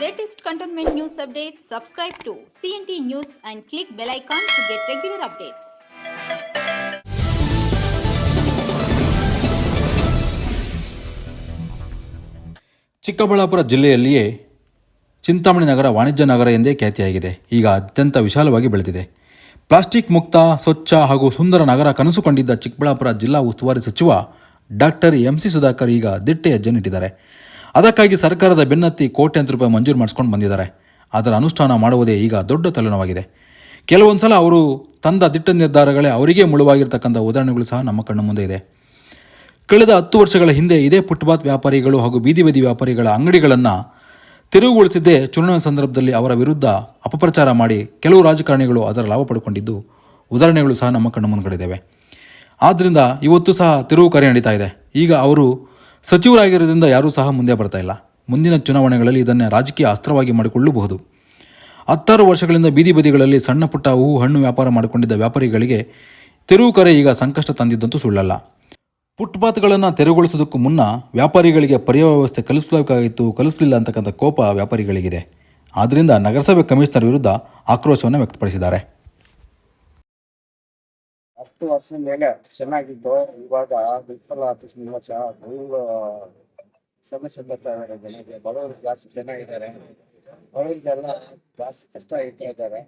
latest cantonment news updates, subscribe to CNT News and click bell icon to get regular updates. Chikkaballapur ಜಿಲ್ಲೆಯಲ್ಲಿಯೇ Chintamani ನಗರ ವಾಣಿಜ್ಯ ನಗರ ಎಂದೇ ಖ್ಯಾತಿಯಾಗಿದೆ. ಈಗ ಅತ್ಯಂತ ವಿಶಾಲವಾಗಿ ಬೆಳೆದಿದೆ. ಪ್ಲಾಸ್ಟಿಕ್ ಮುಕ್ತ ಸ್ವಚ್ಛ ಹಾಗೂ ಸುಂದರ ನಗರ ಕನಸು ಕಂಡಿದ್ದ ಚಿಕ್ಕಬಳ್ಳಾಪುರ ಜಿಲ್ಲಾ ಉಸ್ತುವಾರಿ ಸಚಿವ ಡಾಕ್ಟರ್ ಎಂ ಸಿ ಸುಧಾಕರ್ ಈಗ ದಿಟ್ಟ ಹೆಜ್ಜೆನಿಟ್ಟಿದ್ದಾರೆ ಅದಕ್ಕಾಗಿ ಸರ್ಕಾರದ ಬೆನ್ನತ್ತಿ ಕೋಟ್ಯಾಂತರ ರೂಪಾಯಿ ಮಂಜೂರು ಮಾಡಿಸ್ಕೊಂಡು ಬಂದಿದ್ದಾರೆ. ಅದರ ಅನುಷ್ಠಾನ ಮಾಡುವುದೇ ಈಗ ದೊಡ್ಡ ತಲೆನೋವಾಗಿದೆ. ಕೆಲವೊಂದು ಸಲ ಅವರು ತಂದ ದಿಟ್ಟ ನಿರ್ಧಾರಗಳೇ ಅವರಿಗೆ ಮುಳುವಾಗಿರ್ತಕ್ಕಂಥ ಉದಾಹರಣೆಗಳು ಸಹ ನಮ್ಮ ಕಣ್ಣು ಮುಂದೆ ಇದೆ. ಕಳೆದ ಹತ್ತು ವರ್ಷಗಳ ಹಿಂದೆ ಇದೇ ಫುಟ್ಪಾತ್ ವ್ಯಾಪಾರಿಗಳು ಹಾಗೂ ಬೀದಿ ಬೀದಿ ವ್ಯಾಪಾರಿಗಳ ಅಂಗಡಿಗಳನ್ನು ತೆರವುಗೊಳಿಸಿದ್ದೇ ಚುನಾವಣೆ ಸಂದರ್ಭದಲ್ಲಿ ಅವರ ವಿರುದ್ಧ ಅಪಪ್ರಚಾರ ಮಾಡಿ ಕೆಲವು ರಾಜಕಾರಣಿಗಳು ಅದರ ಲಾಭ ಪಡ್ಕೊಂಡಿದ್ದು ಉದಾಹರಣೆಗಳು ಸಹ ನಮ್ಮ ಕಣ್ಣು ಮುಂದ್ಗಡೆಯಿದ್ದಾವೆ ಆದ್ದರಿಂದ ಇವತ್ತು ಸಹ ತಿರುವು ಕಾರ್ಯ ನಡೀತಾ ಇದೆ. ಈಗ ಅವರು ಸಚಿವರಾಗಿರೋದ್ರಿಂದ ಯಾರೂ ಸಹ ಮುಂದೆ ಬರ್ತಾ ಇಲ್ಲ. ಮುಂದಿನ ಚುನಾವಣೆಗಳಲ್ಲಿ ಇದನ್ನೇ ರಾಜಕೀಯ ಅಸ್ತ್ರವಾಗಿ ಮಾಡಿಕೊಳ್ಳಬಹುದು. ಹತ್ತಾರು ವರ್ಷಗಳಿಂದ ಬೀದಿ ಬದಿಗಳಲ್ಲಿ ಸಣ್ಣ ಪುಟ್ಟ ಹೂ ಹಣ್ಣು ವ್ಯಾಪಾರ ಮಾಡಿಕೊಂಡಿದ್ದ ವ್ಯಾಪಾರಿಗಳಿಗೆ ತೆರವು ಕರೆ ಈಗ ಸಂಕಷ್ಟ ತಂದಿದ್ದಂತೂ ಸುಳ್ಳಲ್ಲ. ಫುಟ್ಪಾತ್ಗಳನ್ನು ತೆರವುಗೊಳಿಸೋದಕ್ಕೂ ಮುನ್ನ ವ್ಯಾಪಾರಿಗಳಿಗೆ ಪರ್ಯಾಯ ವ್ಯವಸ್ಥೆ ಕಲಿಸಬೇಕಾಗಿತ್ತು, ಕಲಿಸಲಿಲ್ಲ ಅಂತಕ್ಕಂಥ ಕೋಪ ವ್ಯಾಪಾರಿಗಳಿಗಿದೆ. ಆದ್ದರಿಂದ ನಗರಸಭೆ ಕಮಿಷನರ್ ವಿರುದ್ಧ ಆಕ್ರೋಶವನ್ನು ವ್ಯಕ್ತಪಡಿಸಿದ್ದಾರೆ. ಹತ್ತು ವರ್ಷದ ಮೇಲೆ ಚೆನ್ನಾಗಿದ್ದು ಇವಾಗ ಮುನ್ಸಿಪಲ್ ಆಫೀಸ್ ನಿಮ್ಮ ಫುಲ್ ಸಮಸ್ಯೆ ಬರ್ತಾ ಇದಾರೆ ಜನಕ್ಕೆ. ಬಡವರು ಜಾಸ್ತಿ ಜನ ಇದ್ದಾರೆ. ಬಡವರಿಗೆಲ್ಲ ಜಾಸ್ತಿ ಕಷ್ಟ ಇಡ್ತಾ ಇದ್ದಾರೆ.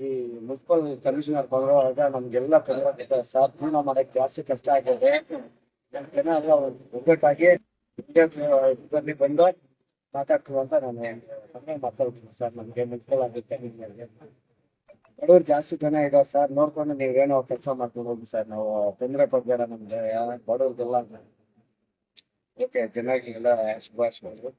ಈ ಮುನ್ಸಿಪಲ್ ಕಮಿಷನರ್ ಬರೋವಾಗ ನಮ್ಗೆಲ್ಲ ತೊಂದರೆ ಸರ್ ಜೀವನ ಮಾಡಕ್ಕೆ ಜಾಸ್ತಿ ಕಷ್ಟ ಆಗಿದೆ. ಜನ ಎಲ್ಲ ಒಗ್ಗಟ್ಟಾಗಿ ಇದರಲ್ಲಿ ಬಂದು ಮಾತಾಡ್ತೀವಿ ಅಂತ ನಾನು ನನ್ನೇ ಮಾತಾಡ್ತೀನಿ ಸರ್ ನಮಗೆ ಮುನ್ಸಿಪಲ್ ಆಗುತ್ತೆ ನಿಮ್ಗೆ. ಬಡವ್ರು ಜಾಸ್ತಿ ಜನ ಇದಾರೆ ಸರ್ ನೋಡ್ಕೊಂಡು ನೀವೇನೋ ಕೆಲಸ ಮಾಡ್ಕೊಂಡು ಹೋಗಿ ಸರ್ ನಾವು ತೊಂದರೆ ಕೊಡ್ಬೇಡ ನಮ್ಗೆ. ಬಡವ್ರಿಗೆಲ್ಲ ಓಕೆ ಚೆನ್ನಾಗಿ ಎಲ್ಲ ಶುಭಾಶಯಗಳು.